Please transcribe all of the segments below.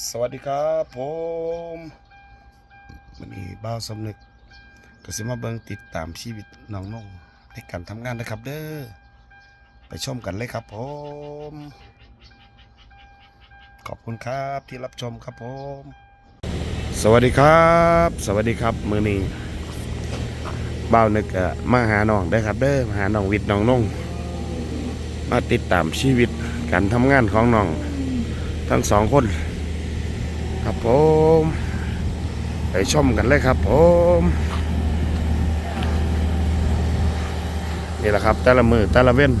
สวัสดีครับผมวันนี้บ้าวสำนึกก็สิมาเบิงติดตามชีวิตน้องนงในการทำงานนะครับเด้อไปชมกันเลยครับผม ขอบคุณครับที่รับชมครับผม สวัสดีครับ สวัสดีครับมือนี้บ้าวนึกอ่อมาหาน้องได้ครับเด้อมาหาน้องวิทย์น้องนงมาติดตามชีวิตการทำงานของน้องทั้งสองคน ครับผมไปชมกันเลยครับผมนี่แหละครับ แต่ละมือแต่ละเว้น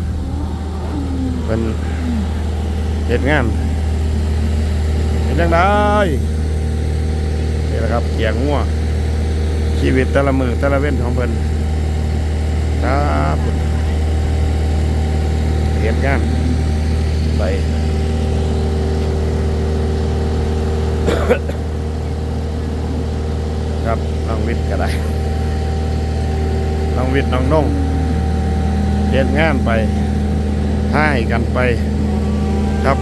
เป็นเหตุงานเป็นยังไงนี่แหละครับเกียงงัวชีวิตแต่ละมือแต่ละเว้นของเพิ่นครับเหตุงานไป ครับ น้องวิทย์ก็ได้ น้องวิทย์น้องนงเรียนงานไปให้กันไปครับ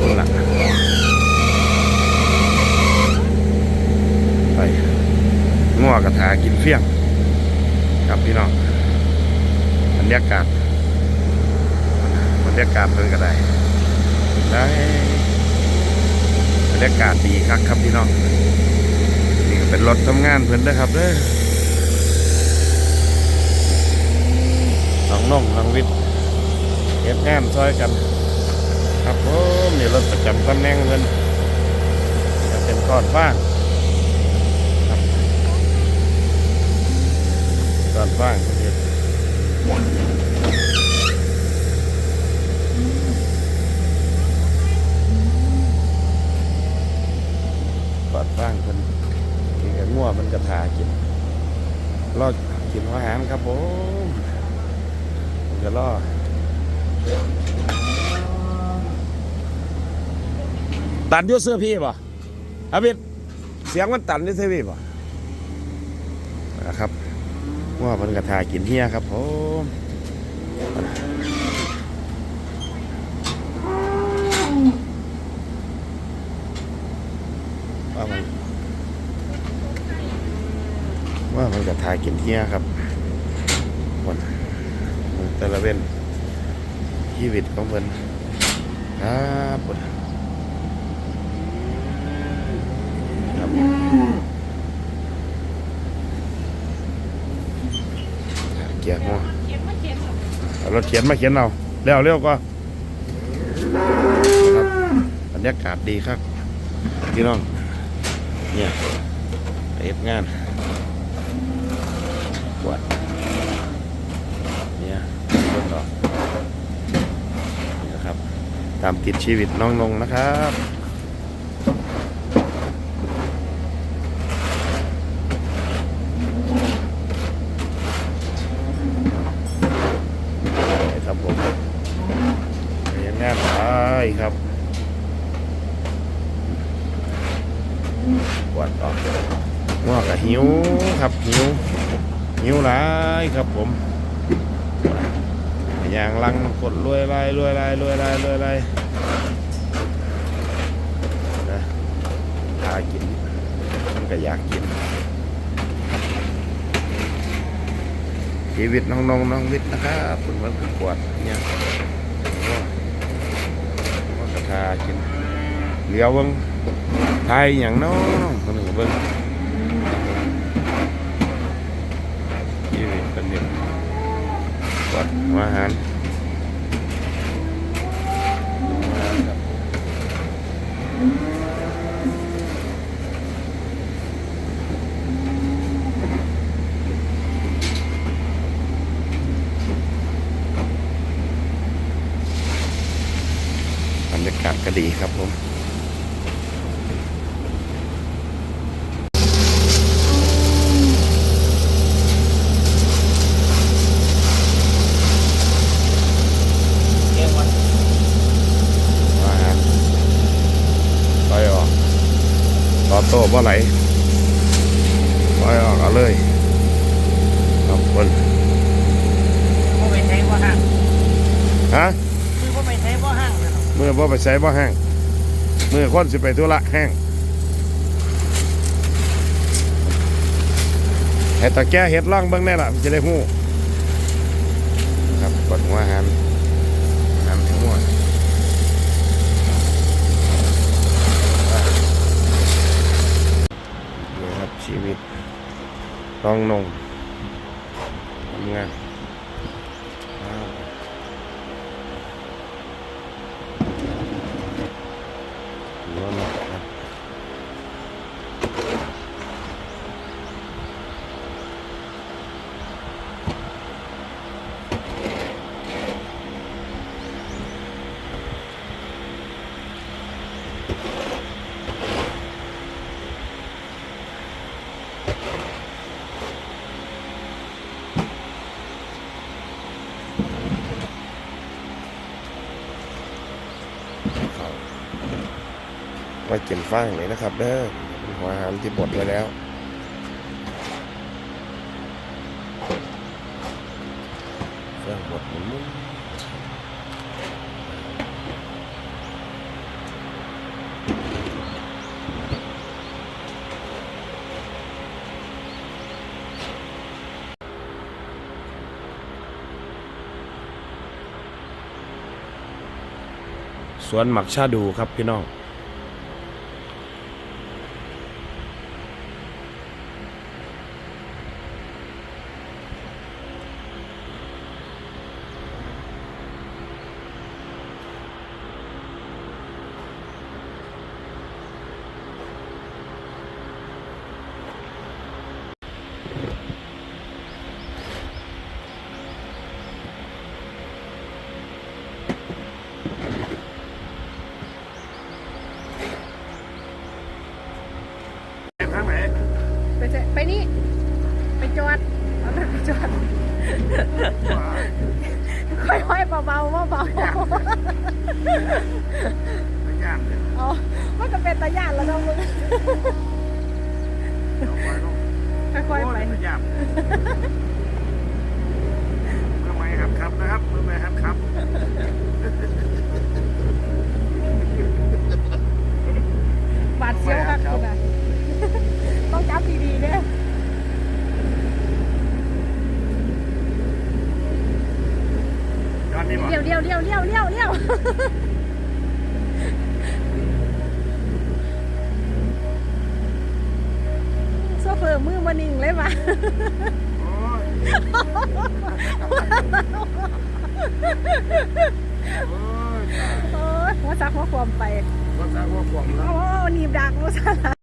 นั่ละไปงัวกระถากินเฟี้ยง ครับพี่น้องบรรยากาศบรรยากาศเพิ่นก็ได้ได้บรรยากาศดีครับครับพี่น้อง เป็นรถทำงานเพิ่นนะครับเด้อน้องน้องน้องวิทย์เก็บงานซอยกัน ครับผมนี่รถประจำตำแหน่งเพิ่นจะเป็นก้อนฟ้างครับก้อนฟ้างเพิ่นเฮ็ดก้อนฟ้างเพิ่นกิน งัวมันกระถากินรอกินอาหารครับผมมันจะรอตันยุ่เสื้อพี่ป่ะอาบิดเสียงมันตันอยุ่เสื้อพี่ป่ะนะครับงัวมันกระถากินเฮียครับผมว่ามัน ว่ามันจะทายกินเที่ยครับวันแต่ละเว้นชีวิตของเพิ่นครับพุ่นครับเกียร์หัวเอารถเขียนมาเขียนเอาเร็วเร็วก็ครับบรรยากาศดีครับพี่น้องเนี่ยเฮ็ดงาน ปวดเนี่ยเบิ่งดอกนี่นะครับ ตามติดชีวิตน้องนงนะครับครับผมเรียนงานไปครับปวดออกงอกกับหิวครับหิว หิวหลายครับผมอย่างลังกดรวยไรรวยไรรวยไรรวยไรนะหากินมันก็อยากกิน ชีวิตน้องน้องน้องวิทย์นะครับคุณมันประกวดเนี่ยว่ากระทากินเหลียวเบิ้งไทยอย่างน้องคนหนึ่งเบิ้ง ชีวิตเป็ นเด็กกดอาหารบรรยากาศก็ดีครับผม อาหารไปออกต่อ โต้บ่ไหลไปออกเอาเลยขอบคุณบ่ไปใช้บ่ห้างฮะคือบ่ไปใช้บ่ห้างเลยเนาะเมื่อบ่ไปใช้บ่ห้างมือคนสิไปธุระแห้งไอ้ตะแก้เห็ดล่องเบิ่งได้ล่ะมันจะได้หู้ครับกดหัวอาหันหันหัวนี่ครับชีวิต ต้องนงทำงานอ้าวหัวหนักครับ เขา ไว้กินฟางเลยนะครับเด้อหัวหารที่บดไว้แล้วเครื่องบดหมุนมุนสวนหมักชาดูครับพี่น้อง เจอไปนี่ ไปจอดเอาไปจอดค่อยๆเบาๆเบาๆไม่ยากเลยเอามันก็เป็นตาย่านแล้วเนาะมึงเอาไว้ลูกค่อยๆไปโไม่ยากมือไม้หัดขับนะครับมือไม้หัดขับบาดเสียวครับคุณอะต้องจับดีๆเนี่ย ยอดนี่บ่ เลี้ยวเลี้ยวเลี้ยวเลี้ยวเลี้ยวเลี้ยวโซเฟอร์มือมานิ่งเลยมาโอ้ยโอ้ยหัวซักหัวความไปภาษาว่าขวางแล้วโอ้หนีบดักโมซา